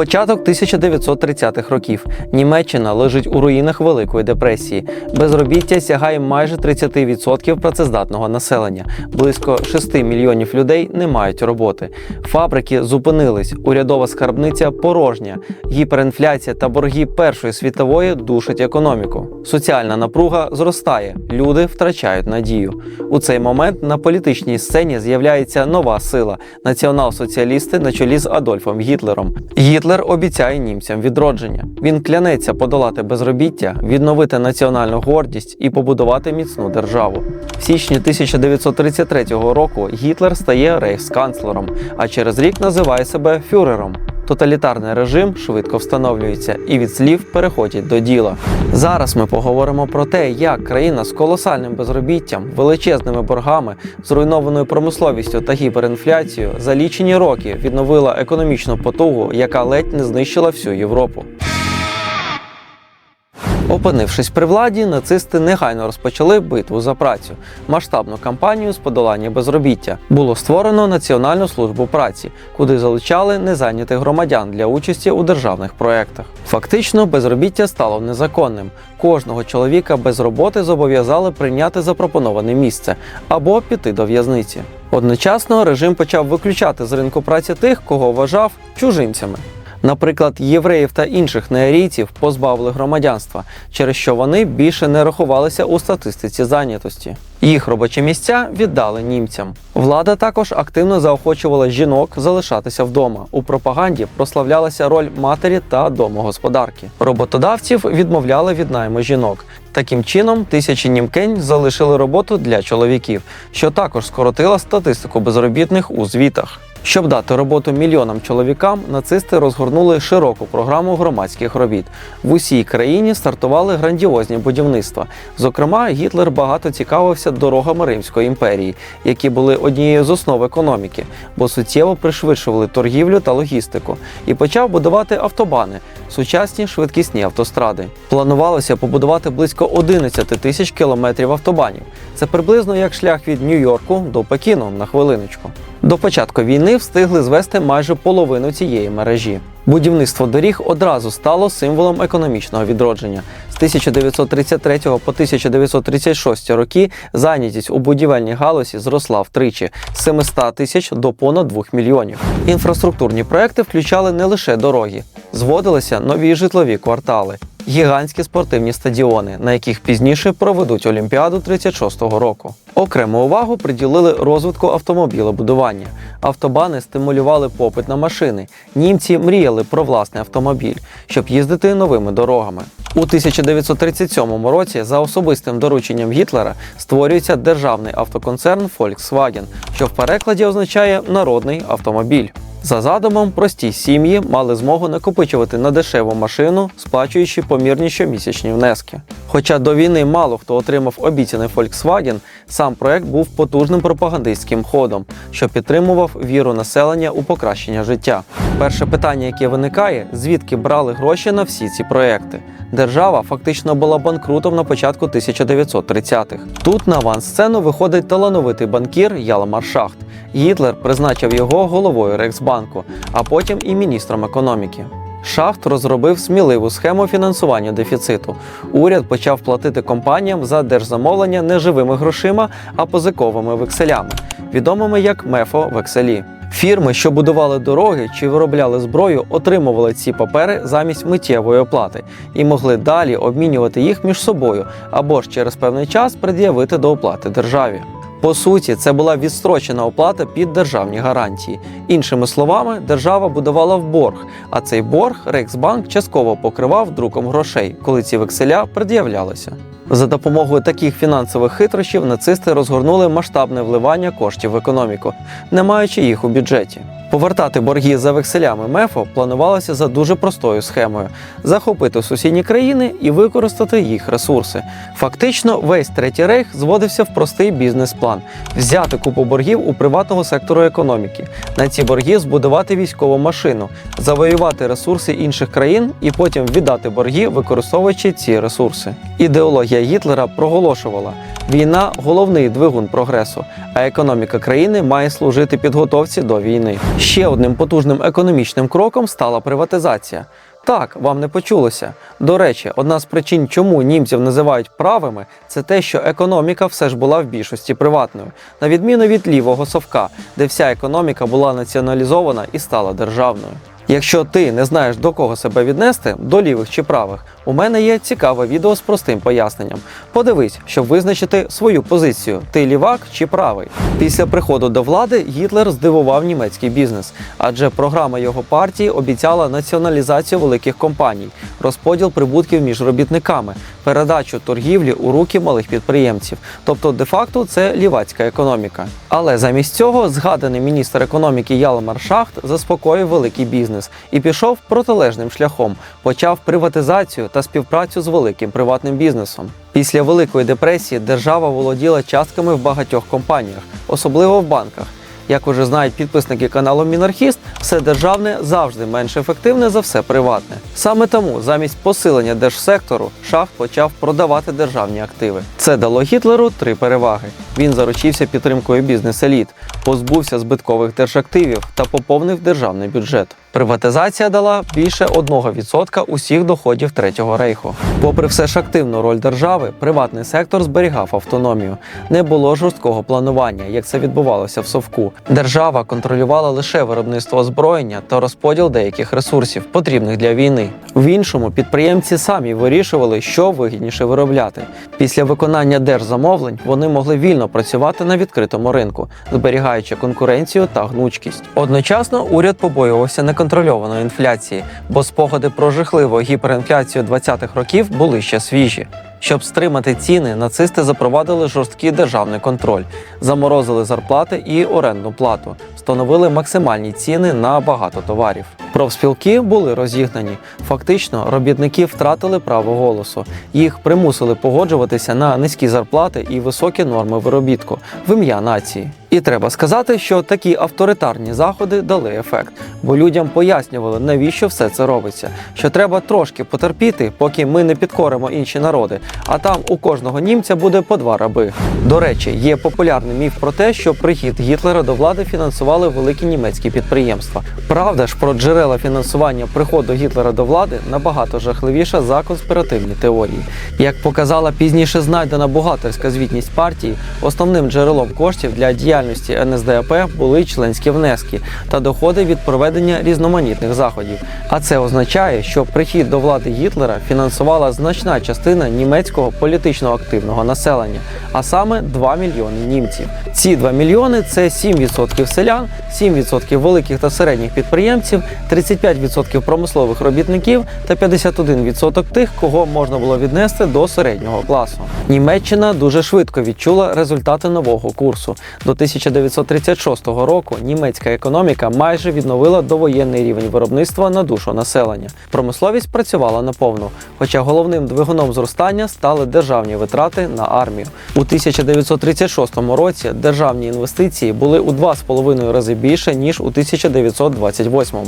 Початок 1930-х років. Німеччина лежить у руїнах Великої депресії. Безробіття сягає майже 30% працездатного населення. Близько 6 мільйонів людей не мають роботи. Фабрики зупинились, урядова скарбниця порожня. Гіперінфляція та борги Першої світової душать економіку. Соціальна напруга зростає, люди втрачають надію. У цей момент на політичній сцені з'являється нова сила націонал-соціалісти на чолі з Адольфом Гітлером. Гітлер обіцяє німцям відродження. Він клянеться подолати безробіття, відновити національну гордість і побудувати міцну державу. В січні 1933 року Гітлер стає рейхсканцлером, а через рік називає себе фюрером. Тоталітарний режим швидко встановлюється і від слів переходять до діла. Зараз ми поговоримо про те, як країна з колосальним безробіттям, величезними боргами, зруйнованою промисловістю та гіперінфляцією за лічені роки відновила економічну потугу, яка ледь не знищила всю Європу. Опинившись при владі, нацисти негайно розпочали битву за працю, масштабну кампанію з подолання безробіття. Було створено Національну службу праці, куди залучали незайнятих громадян для участі у державних проєктах. Фактично, безробіття стало незаконним. Кожного чоловіка без роботи зобов'язали прийняти запропоноване місце або піти до в'язниці. Одночасно режим почав виключати з ринку праці тих, кого вважав чужинцями. Наприклад, євреїв та інших неарійців позбавили громадянства, через що вони більше не рахувалися у статистиці зайнятості. Їх робочі місця віддали німцям. Влада також активно заохочувала жінок залишатися вдома. У пропаганді прославлялася роль матері та домогосподарки. Роботодавців відмовляли від найму жінок. Таким чином, тисячі німкень залишили роботу для чоловіків, що також скоротила статистику безробітних у звітах. Щоб дати роботу мільйонам чоловікам, нацисти розгорнули широку програму громадських робіт. В усій країні стартували грандіозні будівництва. Зокрема, Гітлер багато цікавився дорогами Римської імперії, які були однією з основ економіки, бо суттєво пришвидшували торгівлю та логістику, і почав будувати автобани, сучасні швидкісні автостради. Планувалося побудувати близько 11 тисяч кілометрів автобанів. Це приблизно як шлях від Нью-Йорку до Пекіну на хвилиночку. До початку війни встигли звести майже половину цієї мережі. Будівництво доріг одразу стало символом економічного відродження. З 1933 по 1936 роки зайнятість у будівельній галузі зросла втричі з 700 тисяч до понад 2 мільйонів. Інфраструктурні проекти включали не лише дороги, зводилися нові житлові квартали. Гігантські спортивні стадіони, на яких пізніше проведуть Олімпіаду 36-го року. Окрему увагу приділили розвитку автомобілебудування. Автобани стимулювали попит на машини. Німці мріяли про власний автомобіль, щоб їздити новими дорогами. У 1937 році за особистим дорученням Гітлера створюється державний автоконцерн Volkswagen, що в перекладі означає народний автомобіль. За задумом, прості сім'ї мали змогу накопичувати на дешеву машину, сплачуючи помірні щомісячні внески. Хоча до війни мало хто отримав обіцяний Volkswagen, сам проект був потужним пропагандистським ходом, що підтримував віру населення у покращення життя. Перше питання, яке виникає, звідки брали гроші на всі ці проекти. Держава фактично була банкрутом на початку 1930-х. Тут на авансцену виходить талановитий банкір Ялмар Шахт. Гітлер призначив його головою Рейхсбанку, а потім і міністром економіки. Шахт розробив сміливу схему фінансування дефіциту. Уряд почав платити компаніям за держзамовлення не живими грошима, а позиковими векселями, відомими як мефо-векселі. Фірми, що будували дороги чи виробляли зброю, отримували ці папери замість миттєвої оплати і могли далі обмінювати їх між собою або ж через певний час пред'явити до оплати державі. По суті, це була відстрочена оплата під державні гарантії. Іншими словами, держава будувала в борг, а цей борг Рейксбанк частково покривав друком грошей, коли ці векселя пред'являлися. За допомогою таких фінансових хитрощів нацисти розгорнули масштабне вливання коштів в економіку, не маючи їх у бюджеті. Повертати борги за векселями МЕФО планувалося за дуже простою схемою: захопити сусідні країни і використати їх ресурси. Фактично, весь третій рейх зводився в простий бізнес-план: взяти купу боргів у приватного сектору економіки, на ці борги збудувати військову машину, завоювати ресурси інших країн і потім віддати борги, використовуючи ці ресурси. Ідеологія Гітлера проголошувала: Війна головний двигун прогресу, а економіка країни має служити підготовці до війни. Ще одним потужним економічним кроком стала приватизація. Так, вам не почулося. До речі, одна з причин, чому німців називають правими, це те, що економіка все ж була в більшості приватною, на відміну від лівого совка, де вся економіка була націоналізована і стала державною. Якщо ти не знаєш до кого себе віднести, до лівих чи правих, у мене є цікаве відео з простим поясненням. Подивись, щоб визначити свою позицію: ти лівак чи правий. Після приходу до влади Гітлер здивував німецький бізнес, адже програма його партії обіцяла націоналізацію великих компаній, розподіл прибутків між робітниками, передачу торгівлі у руки малих підприємців. Тобто, де-факто, це лівацька економіка. Але замість цього згаданий міністр економіки Ялмар Шахт заспокоїв великий бізнес і пішов протилежним шляхом, почав приватизацію та співпрацю з великим приватним бізнесом. Після Великої депресії держава володіла частками в багатьох компаніях, особливо в банках. Як уже знають підписники каналу Мінархіст, все державне завжди менш ефективне за все приватне. Саме тому замість посилення держсектору шахт почав продавати державні активи. Це дало Гітлеру три переваги. Він заручився підтримкою бізнес-еліт, позбувся збиткових держактивів та поповнив державний бюджет. Приватизація дала більше 1% усіх доходів Третього рейху. Попри все ж активну роль держави, приватний сектор зберігав автономію. Не було жорсткого планування, як це відбувалося в Совку. Держава контролювала лише виробництво озброєння та розподіл деяких ресурсів, потрібних для війни. В іншому підприємці самі вирішували, що вигідніше виробляти. Після виконання держзамовлень вони могли вільно працювати на відкритому ринку, зберігаючи конкуренцію та гнучкість. Одночасно уряд побоювався неконтрольованої інфляції, бо спогади про жахливу гіперінфляцію 20-х років були ще свіжі. Щоб стримати ціни, нацисти запровадили жорсткий державний контроль, заморозили зарплати і орендну плату, встановили максимальні ціни на багато товарів. Профспілки були розігнані. Фактично, робітники втратили право голосу. Їх примусили погоджуватися на низькі зарплати і високі норми виробітку в ім'я нації. І треба сказати, що такі авторитарні заходи дали ефект, бо людям пояснювали, навіщо все це робиться. Що треба трошки потерпіти, поки ми не підкоримо інші народи, а там у кожного німця буде по два раби. До речі, є популярний міф про те, що прихід Гітлера до влади фінансували великі німецькі підприємства. Правда ж про джерела фінансування приходу Гітлера до влади набагато жахливіша за конспіративні теорії. Як показала пізніше знайдена бухгалтерська звітність партії, основним джерелом коштів для діяльності НСДАП були членські внески та доходи від проведення різноманітних заходів. А це означає, що прихід до влади Гітлера фінансувала значна частина німецького політично активного населення, а саме 2 мільйони німців. Ці 2 мільйони це 7% селян, 7% великих та середніх підприємців, 35% промислових робітників та 51% тих, кого можна було віднести до середнього класу. Німеччина дуже швидко відчула результати нового курсу. До 1936 року німецька економіка майже відновила довоєнний рівень виробництва на душу населення. Промисловість працювала наповну, хоча головним двигуном зростання стали державні витрати на армію. У 1936 році державні інвестиції були у 2,5 рази більше ніж у 1928,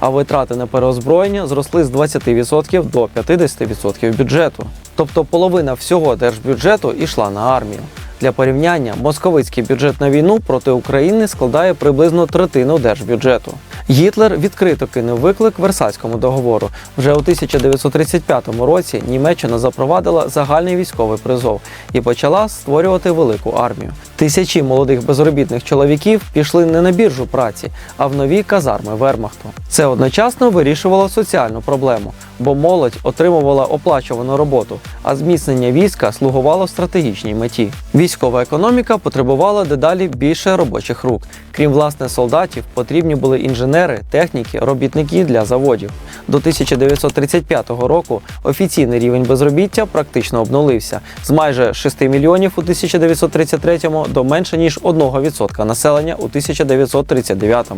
а витрати на переозброєння зросли з 20% до 50% бюджету. Тобто половина всього держбюджету йшла на армію. Для порівняння, московицький бюджет на війну проти України складає приблизно третину держбюджету. Гітлер відкрито кинув виклик Версальському договору. Вже у 1935 році Німеччина запровадила загальний військовий призов і почала створювати велику армію. Тисячі молодих безробітних чоловіків пішли не на біржу праці, а в нові казарми Вермахту. Це одночасно вирішувало соціальну проблему, бо молодь отримувала оплачувану роботу, а зміцнення війська слугувало стратегічній меті. Військова економіка потребувала дедалі більше робочих рук. Крім власне солдатів, потрібні були інженери, техніки, робітники для заводів. До 1935 року офіційний рівень безробіття практично обнулився з майже 6 мільйонів у 1933 до менше ніж 1% населення у 1939.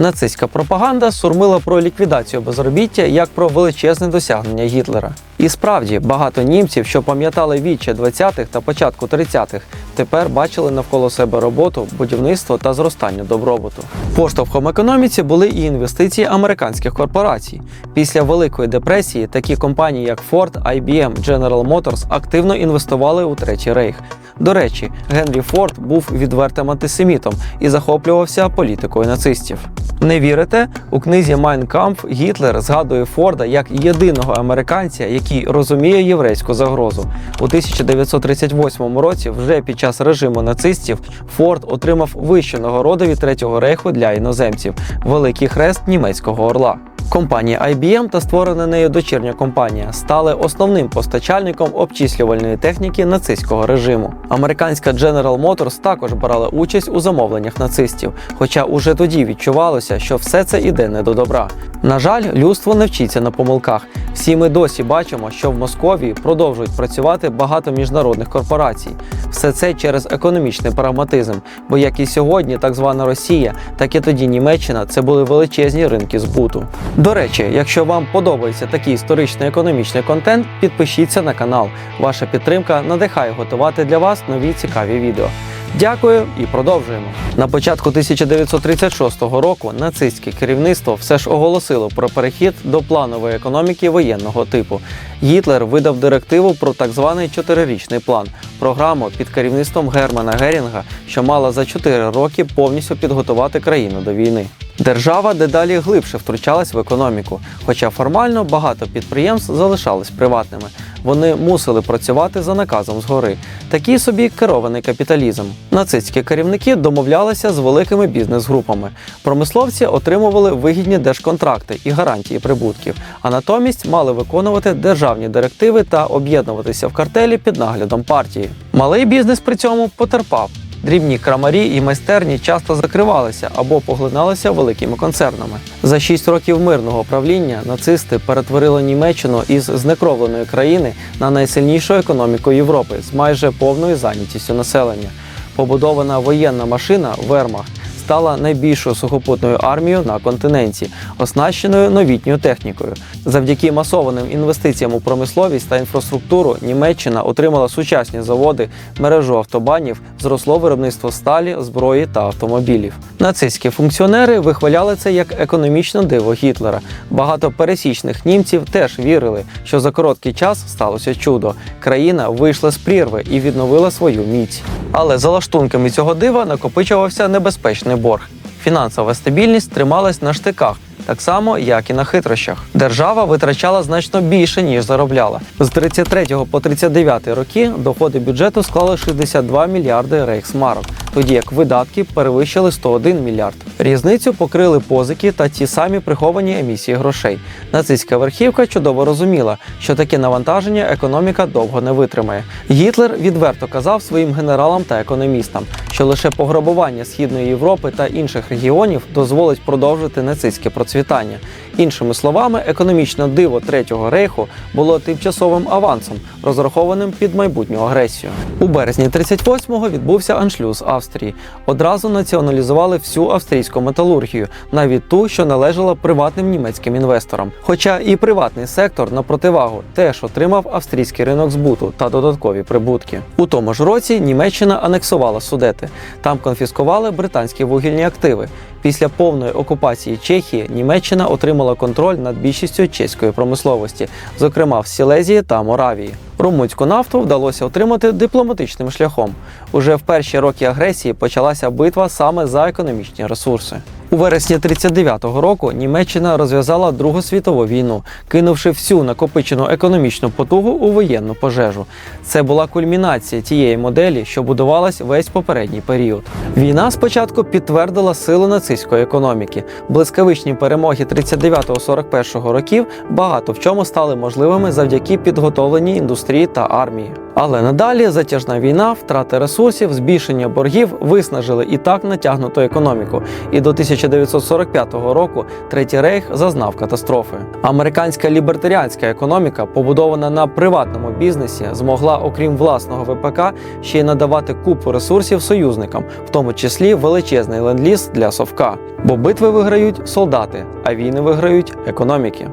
Нацистська пропаганда сурмила про ліквідацію безробіття як про величезне досягнення Гітлера. І справді багато німців, що пам'ятали віче 20-х та початку 30-х, тепер бачили навколо себе роботу, будівництво та зростання добробуту. Поштовхом економіці були і інвестиції американських корпорацій. Після Великої депресії такі компанії, як Ford, IBM, General Motors активно інвестували у Третій Рейх. До речі, Генрі Форд був відвертим антисемітом і захоплювався політикою нацистів. Не вірите? У книзі Mein Kampf Гітлер згадує Форда як єдиного американця, який розуміє єврейську загрозу. У 1938 році, вже під час режиму нацистів, Форд отримав вищу нагороду від Третього рейху для іноземців Великий хрест німецького орла. Компанія IBM та створена нею дочірня компанія стали основним постачальником обчислювальної техніки нацистського режиму. Американська General Motors також брала участь у замовленнях нацистів, хоча уже тоді відчувалося, що все це іде не до добра. На жаль, людство не вчиться на помилках. Всі ми досі бачимо, що в Московії продовжують працювати багато міжнародних корпорацій. Все це через економічний прагматизм, бо як і сьогодні, так звана Росія, так і тоді Німеччина це були величезні ринки збуту. До речі, якщо вам подобається такий історичний економічний контент, підпишіться на канал. Ваша підтримка надихає готувати для вас нові цікаві відео. Дякую і продовжуємо. На початку 1936 року нацистське керівництво все ж оголосило про перехід до планової економіки воєнного типу. Гітлер видав директиву про так званий чотирирічний план програму під керівництвом Германа Герінга, що мала за чотири роки повністю підготувати країну до війни. Держава дедалі глибше втручалась в економіку, хоча формально багато підприємств залишались приватними. Вони мусили працювати за наказом згори. Такий собі керований капіталізм. Нацистські керівники домовлялися з великими бізнес-групами. Промисловці отримували вигідні держконтракти і гарантії прибутків, а натомість мали виконувати державні директиви та об'єднуватися в картелі під наглядом партії. Малий бізнес при цьому потерпав. Дрібні крамарі і майстерні часто закривалися або поглиналися великими концернами. За шість років мирного правління нацисти перетворили Німеччину із знекровленої країни на найсильнішу економіку Європи з майже повною зайнятістю населення. Побудована воєнна машина Вермахт стала найбільшою сухопутною армією на континенті, оснащеною новітньою технікою. Завдяки масованим інвестиціям у промисловість та інфраструктуру Німеччина отримала сучасні заводи, мережу автобанів, зросло виробництво сталі, зброї та автомобілів. Нацистські функціонери вихваляли це як економічне диво Гітлера. Багато пересічних німців теж вірили, що за короткий час сталося чудо. Країна вийшла з прірви і відновила свою міць. Але за лаштунками цього дива накопичувався небезпечний борг. Фінансова стабільність трималась на штиках. Так само, як і на хитрощах. Держава витрачала значно більше, ніж заробляла. З 33 по 39 роки доходи бюджету склали 62 мільярди рейхсмарок, тоді як видатки перевищили 101 мільярд. Різницю покрили позики та ті самі приховані емісії грошей. Нацистська верхівка чудово розуміла, що таке навантаження економіка довго не витримає. Гітлер відверто казав своїм генералам та економістам, що лише пограбування Східної Європи та інших регіонів дозволить продовжити нацистське процвітання. Іншими словами, економічне диво Третього рейху було тимчасовим авансом, розрахованим під майбутню агресію. У березні 38-го відбувся аншлюз Австрії. Одразу націоналізували всю австрійську металургію, навіть ту, що належала приватним німецьким інвесторам. Хоча і приватний сектор на противагу теж отримав австрійський ринок збуту та додаткові прибутки. У тому ж році Німеччина анексувала Судети. Там конфіскували британські вугільні активи. Після повної окупації Чехії Німеччина отримала контроль над більшістю чеської промисловості, зокрема в Сілезії та Моравії. Румунську нафту вдалося отримати дипломатичним шляхом. Уже в перші роки агресії почалася битва саме за економічні ресурси. У вересні 39-го року Німеччина розв'язала Другу світову війну, кинувши всю накопичену економічну потугу у воєнну пожежу. Це була кульмінація тієї моделі, що будувалась весь попередній період. Війна спочатку підтвердила силу нацистської економіки. Блискавичні перемоги 39-41 років багато в чому стали можливими завдяки підготовленій індустрії та армії. Але надалі затяжна війна, втрати ресурсів, збільшення боргів виснажили і так натягнуту економіку. І до 1945 року Третій рейх зазнав катастрофи. Американська лібертаріанська економіка, побудована на приватному бізнесі, змогла, окрім власного ВПК, ще й надавати купу ресурсів союзникам, в тому числі величезний ленд-ліз для совка. Бо битви виграють солдати, а війни виграють економіки.